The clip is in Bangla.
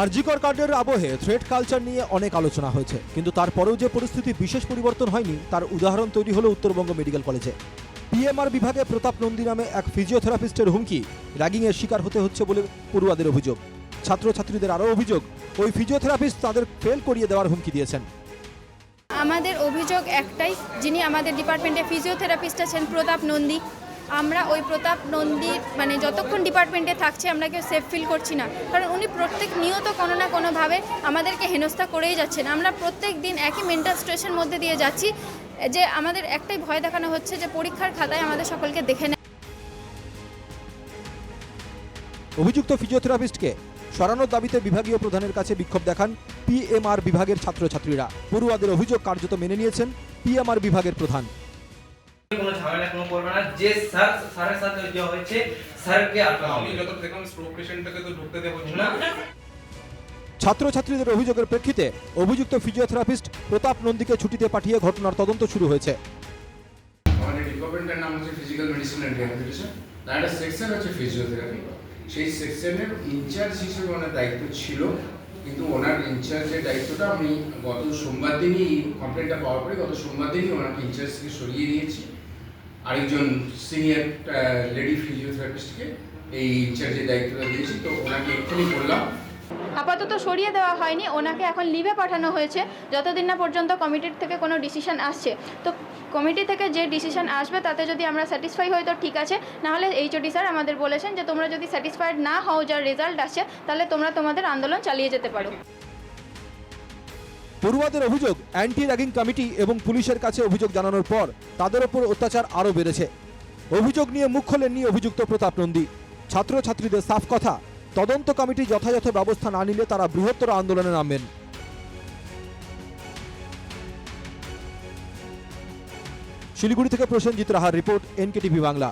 আরজিকর কাণ্ডের আবহে থ্রেড কালচার নিয়ে অনেক আলোচনা হয়েছে। কিন্তু তারপরেও যে পরিস্থিতি বিশেষ পরিবর্তন হয়নি, তার উদাহরণ তৈরি হলো উত্তরবঙ্গ মেডিকেল কলেজে। পিএমআর বিভাগে প্রতাপ নন্দী নামে এক ফিজিওথেরাপিস্টের হুমকি র্যাগিংয়ের শিকার হতে হচ্ছে বলে পড়ুয়াদের অভিযোগ। ছাত্রছাত্রীদের আরও অভিযোগ, ওই ফিজিওথেরাপিস্ট তাদের ফেল করিয়ে দেওয়ার হুমকি দিয়েছেন। আমাদের অভিযোগ একটাই, যিনি আমাদের ডিপার্টমেন্টে ফিজিওথেরাপিস্ট আছেন প্রতাপ নন্দী। আমরা ওই প্রতাপ নন্দীর মানে যতক্ষণ ডিপার্টমেন্টে থাকছে, আমরা কেউ সেফ ফিল করছি না। কারণ উনি প্রত্যেক নিয়ত কোনো না কোনোভাবে আমাদেরকে হেনস্থা করেই যাচ্ছেন। আমরা প্রত্যেক দিন একই মেন্টাল স্ট্রেসের মধ্যে দিয়ে যাচ্ছি, যে আমাদের একটাই ভয় দেখানো হচ্ছে যে পরীক্ষার খাতায় আমাদের সকলকে দেখে নেয়। অভিযুক্ত ফিজিওথেরাপিস্টকে সরানোর দাবিতে বিভাগীয় প্রধানের কাছে বিক্ষোভ দেখান পিএমআর বিভাগের ছাত্রছাত্রীরা। পড়ুয়াদের অভিযোগ কার্যত মেনে নিয়েছেন পিএমআর বিভাগের প্রধান। ঝামেলা কোনো করবে না। যে স্যার স্যারের সাথে যে হয়েছে স্যারকে আটকানো আমি যত দেখলাম স্ট্রোক পেশেন্টটাকে তো ঢুকতে দেবো না। ছাত্রছাত্রীদের অভিযোগের প্রেক্ষিতে অভিযুক্ত ফিজিওথেরাপিস্ট প্রতাপ নন্দীকে ছুটিতে পাঠিয়ে ঘটনার তদন্ত শুরু হয়েছে। আমাদের ডিপার্টমেন্টের নাম হচ্ছে ফিজিক্যাল মেডিসিন অ্যান্ড রিহ্যাবিলিটেশন তার একটা সেকশন হচ্ছে ফিজিওথেরাপি সেই সেকশনের ইনচার্জ হিসেবে ওনার দায়িত্ব ছিল কিন্তু ওনার ইনচার্জের দায়িত্বটা আমি গত সোমবার দিনই কমপ্লেনটা পাওয়ার পরে গত সোমবার দিনই ওনাকে ইনচার্জ থেকে সরিয়ে দিয়েছি। আরেকজন সিনিয়র লেডি ফিজিওথেরাপিস্টকে এই ইনচার্জের দায়িত্বটা দিয়েছি, তো ওনাকে এক্ষুনি বললাম। আপাতত সরিয়ে দেওয়া হয়নি, ওনাকে এখন লিভে পাঠানো হয়েছে, যতদিন না পর্যন্ত কমিটির থেকে কোনো ডিসিশন আসছে। তো কমিটি থেকে যে ডিসিশন আসবে, তাতে যদি আমরা স্যাটিসফাই হই, তো ঠিক আছে। নাহলে এইচওডি স্যার আমাদের বলেছেন যে, তোমরা যদি স্যাটিসফাইড না হও, যার রেজাল্ট আসছে, তাহলে তোমরা তোমাদের আন্দোলন চালিয়ে যেতে পারো। পড়ুয়াদের অভিযোগ অ্যান্টি র্যাগিং কমিটি এবং পুলিশের কাছে অভিযোগ জানানোর পর তাদের ওপর অত্যাচার আরও বেড়েছে। অভিযোগ নিয়ে মুখ খোলেননি অভিযুক্ত প্রতাপ নন্দী। ছাত্রছাত্রীদের সাফ কথা, তদন্ত কমিটি যথাযথ ব্যবস্থা না নিলে তারা বৃহত্তর আন্দোলনে নামবেন। শিলিগুড়ি থেকে প্রসেনজিৎ রাহার রিপোর্ট, এনকেটিভি বাংলা।